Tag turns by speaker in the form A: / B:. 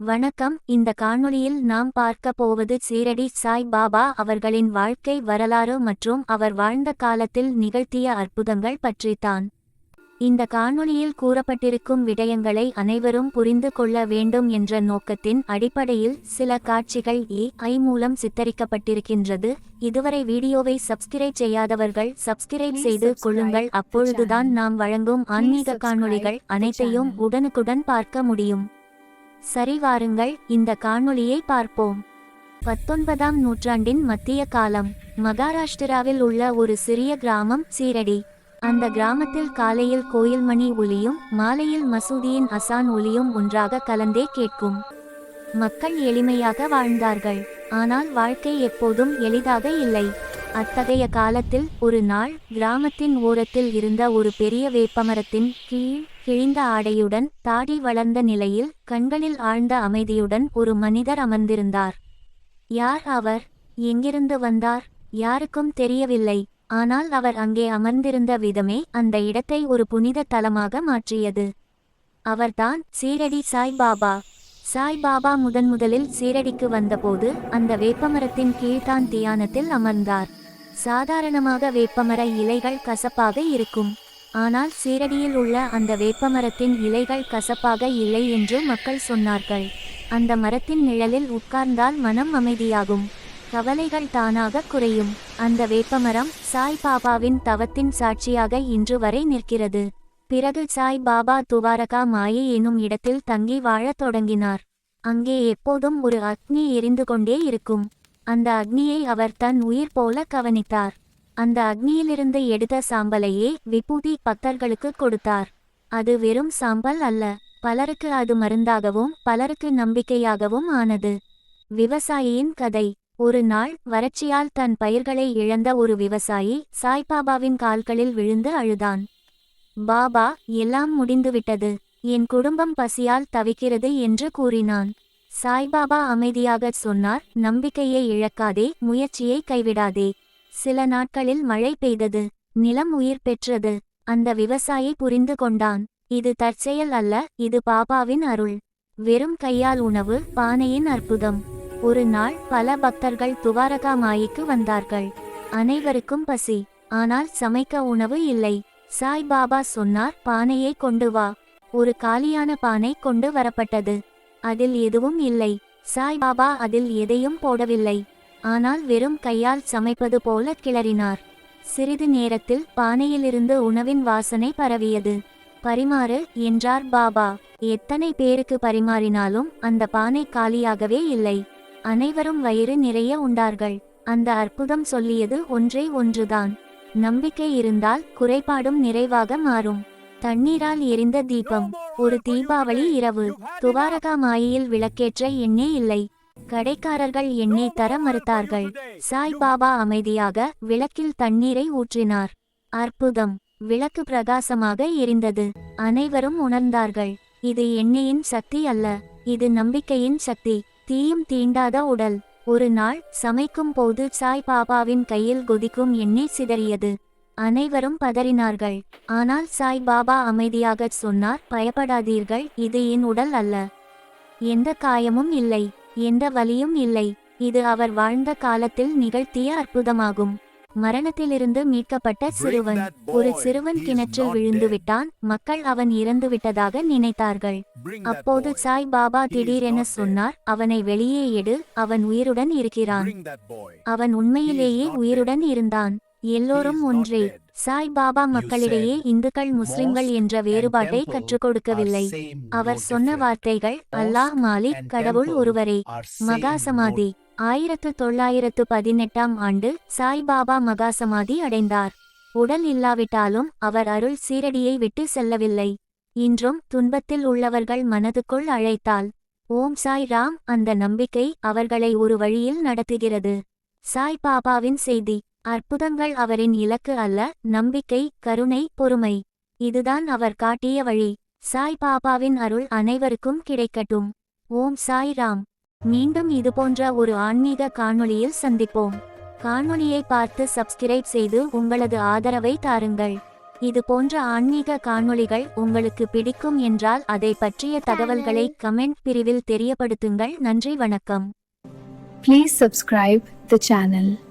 A: வணக்கம். இந்த காணொளியில் நாம் பார்க்க போவது சீரடி சாய் பாபா அவர்களின் வாழ்க்கை வரலாறு மற்றும் அவர் வாழ்ந்த காலத்தில் நிகழ்த்திய அற்புதங்கள் பற்றித்தான். இந்த காணொளியில் கூறப்பட்டிருக்கும் விடயங்களை அனைவரும் புரிந்து கொள்ள வேண்டும் என்ற நோக்கத்தின் அடிப்படையில் சில காட்சிகள் ஏ ஐ மூலம் சித்தரிக்கப்பட்டிருக்கின்றது. இதுவரை வீடியோவை சப்ஸ்கிரைப் செய்யாதவர்கள் சப்ஸ்கிரைப் செய்து கொள்ளுங்கள். அப்பொழுதுதான் நாம் வழங்கும் ஆன்மீக காணொளிகள் அனைத்தையும் உடனுக்குடன் பார்க்க முடியும். சரி வாருங்கள் இந்த காணொளியை பார்ப்போம். பத்தொன்பதாம் நூற்றாண்டின் மத்திய காலம். மகாராஷ்டிராவில் உள்ள ஒரு சிறிய கிராமம் சீரடி. அந்த கிராமத்தில் காலையில் கோயில் மணி ஒலியும் மாலையில் மசூதியின் அசான் ஒலியும் ஒன்றாக கலந்தே கேட்கும். மக்கள் எளிமையாக வாழ்ந்தார்கள். ஆனால் வாழ்க்கை எப்போதும் எளிதாக இல்லை. அத்தகைய காலத்தில் ஒரு நாள் கிராமத்தின் ஓரத்தில் இருந்த ஒரு பெரிய வேப்பமரத்தின் கீழ் கிழிந்த ஆடையுடன் தாடி வளர்ந்த நிலையில் கண்களில் ஆழ்ந்த அமைதியுடன் ஒரு மனிதர் அமர்ந்திருந்தார். யார் அவர்? எங்கிருந்து வந்தார்? யாருக்கும் தெரியவில்லை. ஆனால் அவர் அங்கே அமர்ந்திருந்த விதமே அந்த இடத்தை ஒரு புனித தலமாக மாற்றியது. அவர்தான் சீரடி சாய் பாபா சாய் பாபா முதன் முதலில் சீரடிக்கு வந்தபோது அந்த வேப்பமரத்தின் கீழ்தான் தியானத்தில் அமர்ந்தார். சாதாரணமாக வேப்பமர இலைகள் கசப்பாக இருக்கும். ஆனால் சீரடியில் உள்ள அந்த வேப்பமரத்தின் இலைகள் கசப்பாக இல்லை என்று மக்கள் சொன்னார்கள். அந்த மரத்தின் நிழலில் உட்கார்ந்தால் மனம் அமைதியாகும். கவலைகள் தானாக குறையும். அந்த வேப்பமரம் சாய் பாபாவின் தவத்தின் சாட்சியாக இன்று வரை நிற்கிறது. பிறகு சாய் பாபா துவாரகா மாயை எனும் இடத்தில் தங்கி வாழத் தொடங்கினார். அங்கே எப்போதும் ஒரு அக்னி எரிந்து கொண்டே இருக்கும். அந்த அக்னியை அவர் தன் உயிர் போல கவனித்தார். அந்த அக்னியிலிருந்து எடுத்த சாம்பலையே விபூதி பக்தர்களுக்கு கொடுத்தார். அது வெறும் சாம்பல் அல்ல பலருக்கு அது மருந்தாகவும் பலருக்கு நம்பிக்கையாகவும் ஆனது. விவசாயியின் கதை. ஒரு நாள் வறட்சியால் தன் பயிர்களை இழந்த ஒரு விவசாயி சாய்பாபாவின் கால்களில் விழுந்து அழுதான். பாபா எல்லாம் முடிந்துவிட்டது. என் குடும்பம் பசியால் தவிக்கிறது என்று கூறினான். சாய்பாபா அமைதியாகச் சொன்னார் நம்பிக்கையை இழக்காதே முயற்சியை கைவிடாதே. சில நாட்களில் மழை பெய்தது நிலம் உயிர் பெற்றது. அந்த விவசாயி புரிந்து கொண்டான் இது தற்செயல் அல்ல இது பாபாவின் அருள். வெறும் கையால் உணவு பானையின் அற்புதம். ஒரு நாள் பல பக்தர்கள் துவாரகா மாய்க்கு வந்தார்கள். அனைவருக்கும் பசி ஆனால் சமைக்க உணவு இல்லை. சாய் பாபா சொன்னார் பானையை கொண்டு வா. ஒரு காலியான பானை கொண்டு வரப்பட்டது. அதில் எதுவும் இல்லை. சாய் பாபா அதில் எதையும் போடவில்லை. ஆனால் வெறும் கையால் சமைப்பது போல கிளறினார். சிறிது நேரத்தில் பானையிலிருந்து உணவின் வாசனை பரவியது. பரிமாறு என்றார் பாபா எத்தனை பேருக்கு பரிமாறினாலும் அந்த பானை காலியாகவே இல்லை. அனைவரும் வயிறு நிறைய உண்டார்கள். அந்த அற்புதம் சொல்லியது ஒன்றே ஒன்றுதான். நம்பிக்கை இருந்தால் குறைபாடும் நிறைவாக மாறும். தண்ணீரால் எரிந்த தீபம் ஒரு தீபாவளி இரவு. துவாரகா மாயில் விளக்கேற்ற எண்ணே இல்லை. கடைக்காரர்கள் எண்ணெய் தர மறுத்தார்கள். சாய் பாபா அமைதியாக விளக்கில் தண்ணீரை ஊற்றினார். அற்புதம். விளக்கு பிரகாசமாக எரிந்தது. அனைவரும் உணர்ந்தார்கள். இது எண்ணெயின் சக்தி அல்ல. இது நம்பிக்கையின் சக்தி. தீயும் தீண்டாத உடல். ஒரு நாள் சமைக்கும் போது சாய் பாபாவின் கையில் கொதிக்கும் எண்ணெய் சிதறியது. அனைவரும் பதறினார்கள். ஆனால் சாய் பாபா அமைதியாகச் சொன்னார் பயப்படாதீர்கள். இது என் உடல் அல்ல. எந்த காயமும் இல்லை. எந்த வலியும் இல்லை. இது அவர் வாழ்ந்த காலத்தில் நிகழ்த்திய அற்புதமாகும். மரணத்திலிருந்து மீட்கப்பட்ட சிறுவன். ஒரு சிறுவன் கிணற்றில் விழுந்துவிட்டான். மக்கள் அவன் இறந்து விட்டதாக நினைத்தார்கள் அப்போது சாய் பாபா திடீரென சொன்னார் அவனை வெளியே எடு. அவன் உயிருடன் இருக்கிறான். அவன் உண்மையிலேயே உயிருடன் இருந்தான். எல்லோரும் ஒன்றே. சாய் பாபா மக்களிடையே இந்துக்கள் முஸ்லிம்கள் என்ற வேறுபாட்டை கற்றுக் கொடுக்கவில்லை அவர் சொன்ன வார்த்தைகள் அல்லாஹ் மாலிக் கடவுள் ஒருவரே. மகா சமாதி. ஆயிரத்து தொள்ளாயிரத்து பதினெட்டாம் ஆண்டு சாய் பாபா மகா சமாதி அடைந்தார். உடல் இல்லாவிட்டாலும் அவர் அருள் சீரடியை விட்டு செல்லவில்லை. இன்றும் துன்பத்தில் உள்ளவர்கள் மனதுக்குள் அழைத்தால் ஓம் சாய் ராம் அந்த நம்பிக்கை அவர்களை ஒரு வழியில் நடத்துகிறது. சாய் பாபாவின் செய்தி. அற்புதங்கள் அவரின் இலக்கு அல்ல நம்பிக்கை கருணை பொறுமை. இதுதான் அவர் காட்டிய வழி. சாய் பாபாவின் அருள் அனைவருக்கும் கிடைக்கட்டும். ஓம் சாய் ராம். மீண்டும் இதுபோன்ற ஒரு ஆன்மீக காணொளியில் சந்திப்போம். காணொளியை பார்த்து சப்ஸ்கிரைப் செய்து உங்களது ஆதரவை தாருங்கள். இது போன்ற ஆன்மீக காணொளிகள் உங்களுக்கு பிடிக்கும் என்றால் அதை பற்றிய தகவல்களை கமெண்ட் பிரிவில் தெரியப்படுத்துங்கள். நன்றி வணக்கம்.
B: Please subscribe the channel